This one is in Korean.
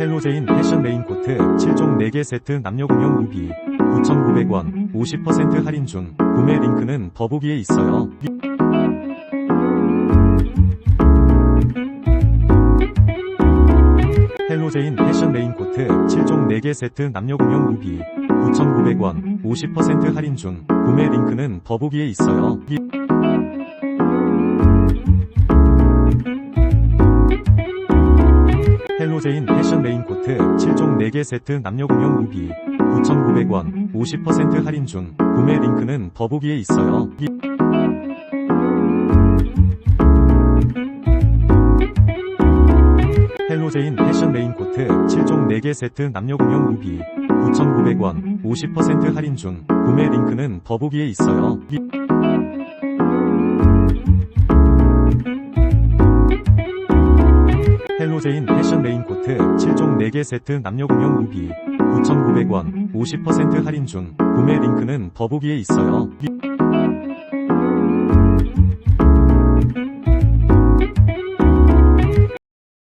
헬로제인 패션 레인코트 7종 4개 세트 남녀공용 무비 9,900원 50% 할인 중 구매 링크는 더보기에 있어요. 헬로제인 패션 레인코트 7종 4개 세트 남녀공용 무비 9,900원 50% 할인 중 구매 링크는 더보기에 있어요. 헬로제인 패션 레인코트 7종 4개 세트 남녀공용 무비 9,900원 50% 할인 중 구매 링크는 더보기에 있어요. 헬로제인 패션 레인코트 7종 4개 세트 남녀공용 무비 9,900원 50% 할인 중 구매 링크는 더보기에 있어요. 헬로제인 패션 레인코트 7종 4개 세트 남녀공용 무비 9,900원 50% 할인 중 구매 링크는 더보기에 있어요.